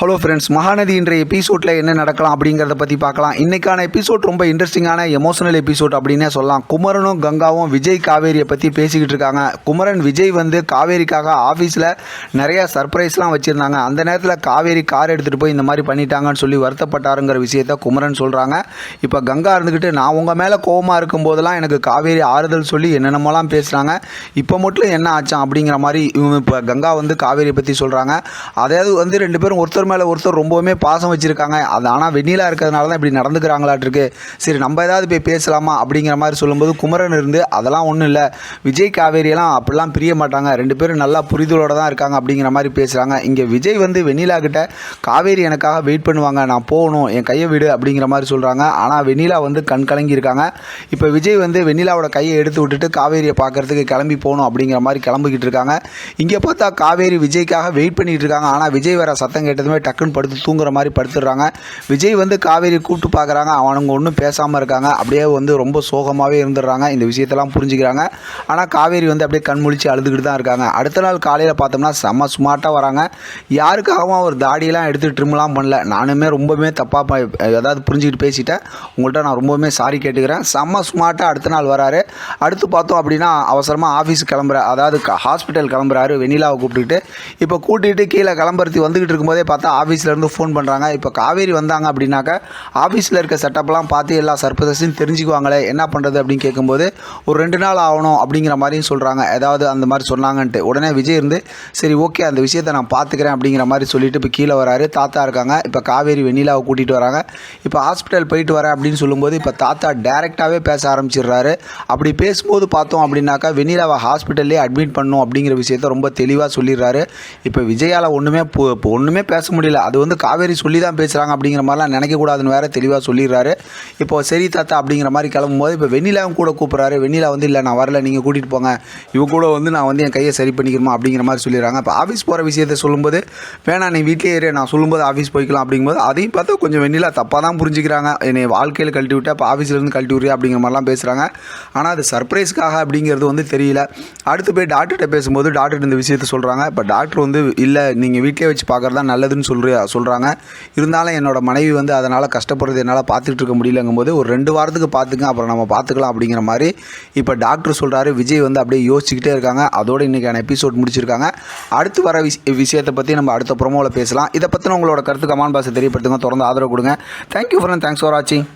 Hello friends Mahanadi இன்றைய எபிசோடில் என்ன நடக்கலாம் அப்படிங்கிறத பற்றி பார்க்கலாம். இன்றைக்கான எபிசோட் ரொம்ப இன்ட்ரெஸ்டிங்கான எமோஷனல் எபிசோட் அப்படின்னே சொல்லலாம். குமரனும் கங்காவும் விஜய் காவேரியை பற்றி பேசிக்கிட்டு இருக்காங்க. குமரன் விஜய் வந்து காவேரிக்காக ஆஃபீஸில் நிறையா சர்ப்ரைஸ்லாம் வச்சுருந்தாங்க. அந்த நேரத்தில் காவேரி கார் எடுத்துகிட்டு போய் இந்த மாதிரி பண்ணிட்டாங்கன்னு சொல்லி வருத்தப்பட்டாருங்கிற விஷயத்த குமரன் சொல்கிறாங்க இப்போ கங்கா இருந்துக்கிட்டு நான் உங்கள் மேலே கோவமாக இருக்கும்போதெல்லாம் எனக்கு காவேரி ஆறுதல் சொல்லி என்னென்னமோலாம் பேசுகிறாங்க இப்போ மட்டும் என்ன ஆச்சான்? அப்படிங்கிற மாதிரி இவங்க இப்போ கங்கா வந்து காவேரியை பற்றி சொல்கிறாங்க அதாவது வந்து ரெண்டு பேரும் ஒருத்தர் மேலே ஒருத்தர் ரொம்பவுமே பாசம் வச்சுருக்காங்க. அது ஆனால் வெண்ணிலா இருக்கிறதுனால தான் இப்படி நடந்துக்கிறாங்களாட்டிருக்கு சரி நம்ம ஏதாவது போய் பேசலாமா அப்படிங்கிற மாதிரி சொல்லும்போது குமரன் இருந்து அதெல்லாம் ஒன்றும் இல்லை. விஜய் காவேரியெல்லாம் அப்படிலாம் பிரிய மாட்டாங்க. ரெண்டு பேரும் நல்லா புரிதலோடு தான் இருக்காங்க அப்படிங்கிற மாதிரி பேசுகிறாங்க இங்கே விஜய் வந்து வெண்ணிலா கிட்ட காவேரி எனக்காக வெயிட் பண்ணுவாங்க. நான் போகணும். என் கையை விடு அப்படிங்கிற மாதிரி சொல்கிறாங்க ஆனால் வெண்ணிலா வந்து கண் கலங்கியிருக்காங்க இப்போ விஜய் வந்து வெண்ணிலாவோட கையை எடுத்து விட்டுட்டு காவேரியை பார்க்கறதுக்கு கிளம்பி போகணும் அப்படிங்கிற மாதிரி கிளம்பிக்கிட்டு இருக்காங்க. இங்கே பார்த்தா காவேரி விஜய்க்காக வெயிட் பண்ணிகிட்டு இருக்காங்க. ஆனால் விஜய் வர சத்தம் கேட்டதுமே டக்குன்னு படுத்து தூங்குற மாதிரி படுத்துடுறாங்க. விஜய் வந்து காவேரி கூப்பிட்டு பார்க்குறாங்க. அவனுங்க ஒன்றும் பேசாமல் இருக்காங்க. அப்படியே வந்து ரொம்ப சோகமாகவே இருந்துடுறாங்க. இந்த விஷயத்தெல்லாம் புரிஞ்சுக்கிறாங்க. ஆனால் காவேரி வந்து அப்படியே கண் முழிச்சு அழுதுகிட்டு தான் இருக்காங்க. அடுத்த நாள் காலையில் பார்த்தோம்னா செம்ம ஸ்மார்ட்டாக வராங்க. யாருக்காகவும் அவர் தாடியெல்லாம் எடுத்து ட்ரிம்லாம் பண்ணல. நானுமே ரொம்பவுமே தப்பாக ஏதாவது புரிஞ்சுக்கிட்டு பேசிட்டேன். உங்கள்கிட்ட நான் ரொம்பவுமே சாரி கேட்டுக்கிறேன். செம்ம ஸ்மார்ட்டாக அடுத்த நாள் வராரு. அடுத்து பார்த்தோம் அப்படின்னா அவசரமாக ஆஃபீஸ் கிளம்புற அதாவது ஹாஸ்பிட்டல் கிளம்புறாரு. வெண்ணிலாவை கூப்பிட்டுக்கிட்டு. இப்போ கூட்டிகிட்டு கீழே கிளம்புறதி வந்துக்கிட்டு இருக்கும்போதே பார்த்தா ஆஃபீஸ்லேருந்து ஃபோன் பண்ணுறாங்க இப்போ காவேரி வந்தாங்க அப்படின்னாக்கா ஆஃபீஸில் இருக்க செட்டப்லாம் பார்த்து எல்லா சர்பதஸையும் தெரிஞ்சுக்குவாங்களே என்ன பண்ணுறது அப்படின்னு கேட்கும்போது ஒரு ரெண்டு நாள் ஆகணும் அப்படிங்கிற மாதிரியும் சொல்கிறாங்க ஏதாவது அந்த மாதிரி சொன்னாங்கன்ட்டு. உடனே விஜய் இருந்து சரி ஓகே அந்த விஷயத்தை நான் பார்த்துக்கிறேன் அப்படிங்கிற மாதிரி சொல்லிட்டு இப்போ கீழே வராரு. தாத்தா இருக்காங்க. இப்போ காவேரி வெண்ணிலாவை கூட்டிகிட்டு வராங்க. இப்போ ஹாஸ்பிட்டல் போயிட்டு வரேன் அப்படின்னு சொல்லும்போது இப்போ தாத்தா டேரெக்டாகவே பேச ஆரம்பிச்சிடுறாரு. அப்படி பேசும்போது பார்த்தோம் அப்படின்னாக்கா வெண்ணிலாவை ஹாஸ்பிட்டல்லே அட்மிட் பண்ணும் அப்படிங்கிற விஷயத்த ரொம்ப தெளிவாக சொல்லிடுறாரு. இப்போ விஜயால் ஒன்றுமே இப்போ ஒன்றுமே பேச முடியல. அது வந்து காவேரி சொல்லி தான் பேசுகிறாங்க அப்படிங்கிற மாதிரிலாம் நினைக்கக்கூடாதுன்னு வேற தெளிவாக சொல்லிடுறாரு. இப்போ சரி தாத்தா அப்படிங்கிற மாதிரி கிளம்பும் போது இப்போ வெண்ணிலாவும் கூட கூப்பிட்றாரு. வெண்ணிலா வந்து இல்லை நான் வரல. நீங்கள் கூட்டிகிட்டு போங்க. இவ கூட வந்து நான் வந்து என் கையை சரி பண்ணிக்கிறோமா அப்படிங்கிற மாதிரி சொல்லிடுறாங்க. இப்போ ஆஃபீஸ் போகிற விஷயத்தை சொல்லும்போது வேணாம் நீ வீட்டிலே இரு. நான் சொல்லும்போது ஆஃபீஸ் போய்க்கலாம். அப்படிங்கும்போது அதையும் பார்த்தா கொஞ்சம் வெண்ணிலா தப்பாக தான் புரிஞ்சுக்கிறாங்க. என்னை வாழ்க்கையில் கழட்டி விட்டு அப்போ ஆஃபீஸ்லேருந்து கழட்டி விட்றியா? அப்படிங்கிற மாதிரிலாம் பேசுகிறாங்க ஆனால் அது சர்ப்ரைஸ்க்காக அப்படிங்கிறது வந்து தெரியல. அடுத்து போய் டாக்டர்கிட்ட பேசும்போது டாக்டர் இந்த விஷயத்த சொல்கிறாங்க இப்போ டாக்டர் வந்து இல்லை நீங்கள் வீட்டிலே வச்சு பார்க்குறது தான் நல்லதுன்னு சொல்கிற சொல்கிறாங்க இருந்தாலும் என்னோட மனைவி வந்து அதனால் கஷ்டப்படுறது என்னால் பார்த்துட்டு இருக்க முடியலங்கும்போது ஒரு ரெண்டு வாரத்துக்கு பார்த்துங்க அப்புறம் நம்ம பார்த்துக்கலாம் அப்படிங்கிற மாதிரி இப்போ டாக்டர் சொல்கிறாரு விஜய் வந்து அப்படியே யோசிச்சுக்கிட்டே இருக்காங்க. அதோட இன்றைக்கான எபிசோட் முடிச்சிருக்காங்க. அடுத்து வர விஷ விஷயத்தை பற்றி நம்ம அடுத்த ப்ரோமோவில் பேசலாம். இதை பற்றின உங்களோட கருத்து கமான் பாஸை தெரியப்படுத்துங்க. தொடர்ந்து ஆதரவு கொடுங்க. தேங்க்யூ ஃபார் தேங்க்ஸ் ஃபார் வாட்சிங்